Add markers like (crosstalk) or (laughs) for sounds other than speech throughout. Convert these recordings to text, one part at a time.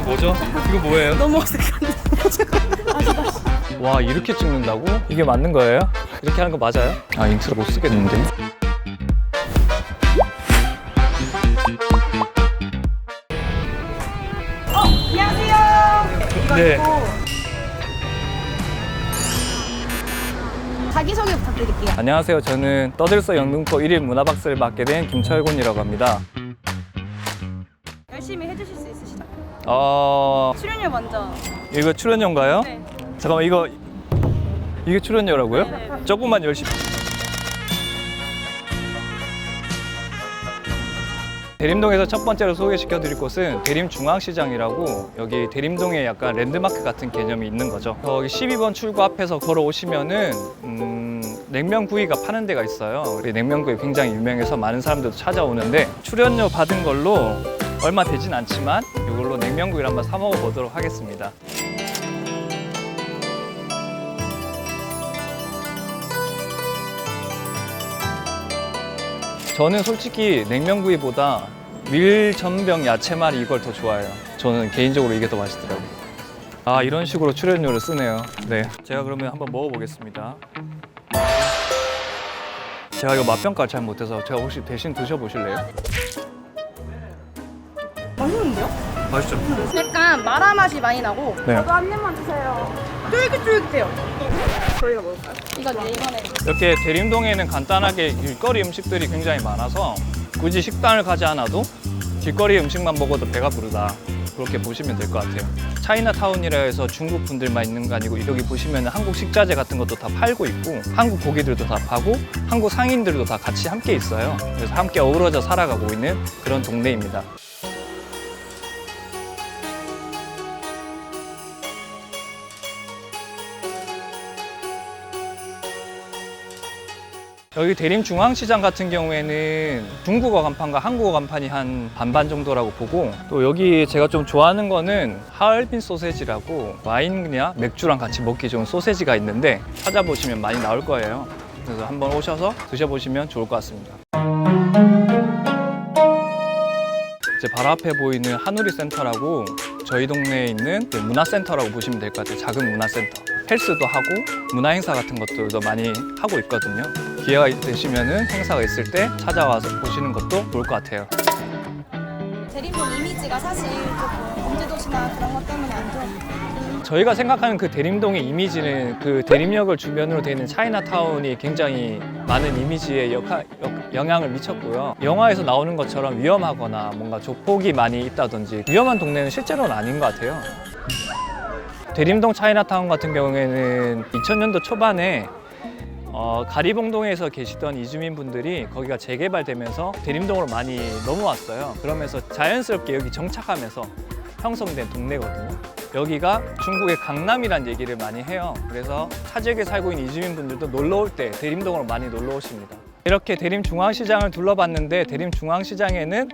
이거 뭐죠? 이거 뭐예요? 너무 어색한데. (laughs) 와 이렇게 찍는다고? 이게 맞는 거예요? 이렇게 하는 거 맞아요? 아 인트로 못 쓰겠는데 안녕하세요. 네. 자기소개 부탁드릴게요. 안녕하세요 저는 떠들서 영등포 1일 문화박스를 맡게 된 김철곤이라고 합니다 열심히 해주실 수 있으시다. 어... 출연료 먼저. 이거 출연료인가요? 네. 잠깐만 이거 이게 출연료라고요? 네, 네. 조금만 열심히 대림동에서 첫 번째로 소개시켜 드릴 곳은 대림중앙시장이라고 여기 대림동에 약간 랜드마크 같은 개념이 있는 거죠. 여기 12번 출구 앞에서 걸어오시면은 음, 냉면구이가 파는 데가 있어요. 우리 냉면구이 굉장히 유명해서 많은 사람들도 찾아오는데 출연료 받은 걸로 얼마 되진 않지만 이걸 로 냉면구이를 한번 사 먹어 보도록 하겠습니다. 저는 솔직히 냉면구이보다 밀전병 야채말이 이걸 더 좋아해요. 저는 개인적으로 이게 더 맛있더라고요. 아 이런 식으로 출연료를 쓰네요. 네, 제가 그러면 한번 먹어보겠습니다. 제가 이거 맛평가를 잘 못해서 제가 혹시 대신 드셔보실래요? 맛있죠? 약간 마라 맛이 많이 나고. 네. 저도 한 입만 주세요. 쫄깃쫄깃해요. 저희가 먹을까요? 이거 네 이번에. 이렇게 대림동에는 간단하게 길거리 음식들이 굉장히 많아서 굳이 식당을 가지 않아도 길거리 음식만 먹어도 배가 부르다 그렇게 보시면 될 것 같아요 차이나타운이라 해서 중국 분들만 있는 거 아니고 여기 보시면 한국 식자재 같은 것도 다 팔고 있고 한국 고기들도 다 파고 한국 상인들도 다 같이 함께 있어요 그래서 함께 어우러져 살아가고 있는 그런 동네입니다 여기 대림중앙시장 같은 경우에는 중국어 간판과 한국어 간판이 한 반반 정도라고 보고 또 여기 제가 좀 좋아하는 거는 하얼빈 소세지라고 와인이나 맥주랑 같이 먹기 좋은 소세지가 있는데 찾아보시면 많이 나올 거예요. 그래서 한번 오셔서 드셔보시면 좋을 것 같습니다. 이제 바로 앞에 보이는 한우리 센터라고 저희 동네에 있는 그 문화센터라고 보시면 될 것 같아요. 작은 문화센터. 헬스도 하고 문화 행사 같은 것들도 많이 하고 있거든요. 기회가 되시면은 행사가 있을 때 찾아와서 보시는 것도 좋을 것 같아요. 대림동 이미지가 사실 조금 범죄도시나 그런 것 때문에 안 좋은. 저희가 생각하는 그 대림동의 이미지는 그 대림역을 주변으로 되어 있는 차이나타운이 굉장히 많은 이미지에 역할, 역- 영향을 미쳤고요. 영화에서 나오는 것처럼 위험하거나 뭔가 조폭이 많이 있다든지 위험한 동네는 실제로는 아닌 것 같아요. 대림동 차이나타운 같은 경우에는 2000년도 초반에 어, 가리봉동에서 계시던 이주민 분들이 거기가 재개발되면서 대림동으로 많이 넘어왔어요. 그러면서 자연스럽게 여기 정착하면서 형성된 동네거든요. 여기가 중국의 강남이란 얘기를 많이 해요. 그래서 타 지역에 살고 있는 이주민 분들도 놀러 올 때 대림동으로 많이 놀러 오십니다. 이렇게 대림 중앙시장을 둘러봤는데 대림 중앙시장에는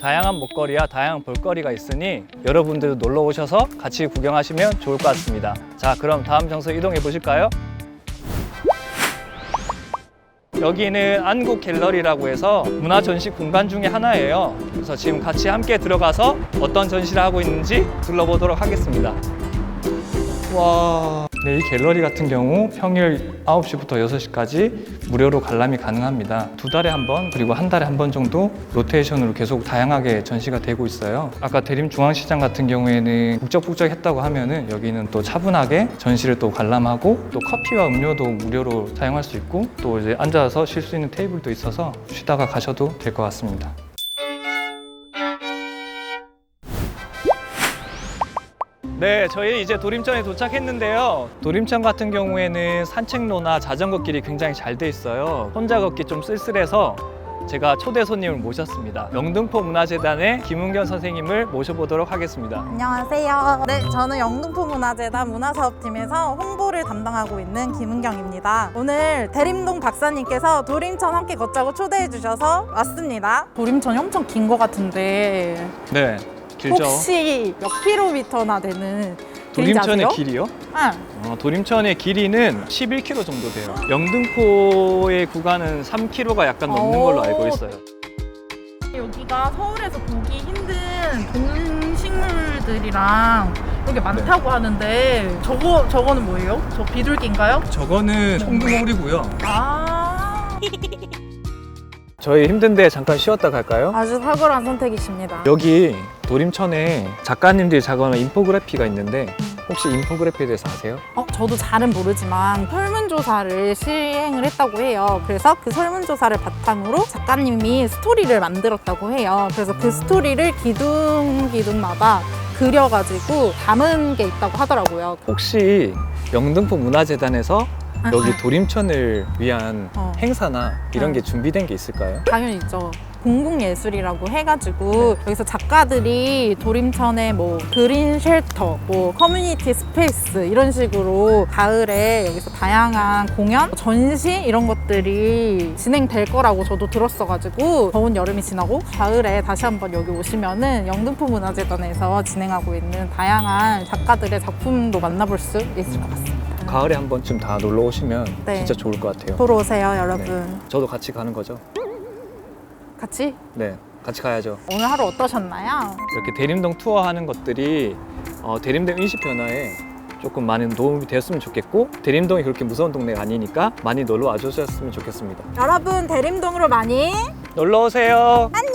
다양한 먹거리와 다양한 볼거리가 있으니 여러분들도 놀러 오셔서 같이 구경하시면 좋을 것 같습니다. 자, 그럼 다음 장소 이동해 보실까요? 여기는 안국 갤러리라고 해서 문화 전시 공간 중에 하나예요. 그래서 지금 같이 함께 들어가서 어떤 전시를 하고 있는지 둘러보도록 하겠습니다. 와. 네, 이 갤러리 같은 경우 평일 9시부터 6시까지 무료로 관람이 가능합니다. 두 달에 한 번, 그리고 한 달에 한 번 정도 로테이션으로 계속 다양하게 전시가 되고 있어요. 아까 대림중앙시장 같은 경우에는 북적북적 했다고 하면은 여기는 또 차분하게 전시를 또 관람하고 또 커피와 음료도 무료로 사용할 수 있고 또 이제 앉아서 쉴 수 있는 테이블도 있어서 쉬다가 가셔도 될 것 같습니다. 네, 저희 이제 도림천에 도착했는데요. 도림천 같은 경우에는 산책로나 자전거 길이 굉장히 잘 돼 있어요. 혼자 걷기 좀 쓸쓸해서 제가 초대 손님을 모셨습니다. 영등포 문화재단의 김은견 선생님을 모셔보도록 하겠습니다. 안녕하세요. 네, 저는 영등포 문화재단 문화사업팀에서 홍보를 담당하고 있는 김은경입니다. 오늘 대림동 박사님께서 도림천 함께 걷자고 초대해 주셔서 왔습니다. 도림천이 엄청 긴 것 같은데 네, 길죠. 혹시 몇 킬로미터나 되는 길인지 도림천의 아세요? 길이요? 응. 어, 도림천의 길이는 11km 정도 돼요. 영등포의 구간은 3km가 약간 넘는 걸로 알고 있어요. 여기가 서울에서 보기 힘든 동식물들이랑 이렇게 많다고 하는데 저거 저거는 뭐예요? 저 비둘기인가요? 저거는 홍두머리고요. 아 저희 힘든데 잠깐 쉬었다 갈까요? 아주 탁월한 선택이십니다. 여기 도림천에 작가님들이 작업한 인포그래피가 있는데 혹시 인포그래피에 대해서 아세요? 어, 저도 잘은 모르지만 설문조사를 시행을 했다고 해요. 그래서 그 설문조사를 바탕으로 작가님이 스토리를 만들었다고 해요. 그래서 그 스토리를 기둥 기둥마다 그려가지고 담은 게 있다고 하더라고요. 혹시 영등포 문화재단에서 여기 아, 도림천을 위한 어. 행사나 이런 어. 게 준비된 게 있을까요? 당연히 있죠. 공공예술이라고 해가지고 여기서 작가들이 도림천에 뭐 그린 쉘터, 뭐 커뮤니티 스페이스 이런 식으로 가을에 여기서 다양한 공연, 전시 이런 것들이 진행될 거라고 저도 들었어가지고 더운 여름이 지나고 가을에 다시 한번 여기 오시면은 영등포 문화재단에서 진행하고 있는 다양한 작가들의 작품도 만나볼 수 있을 것 같습니다. 가을에 한 번쯤 다 놀러 오시면 네. 진짜 좋을 것 같아요. 보러 오세요, 여러분. 저도 같이 가는 거죠? 같이 네, 같이 가야죠. 오늘 하루 어떠셨나요? 이렇게 대림동 투어 하는 것들이 어, 대림동 인식 변화에 조금 많은 도움이 되었으면 좋겠고 대림동이 그렇게 무서운 동네가 아니니까 많이 놀러 와주셨으면 좋겠습니다. 여러분 대림동으로 많이 놀러 오세요. 안녕.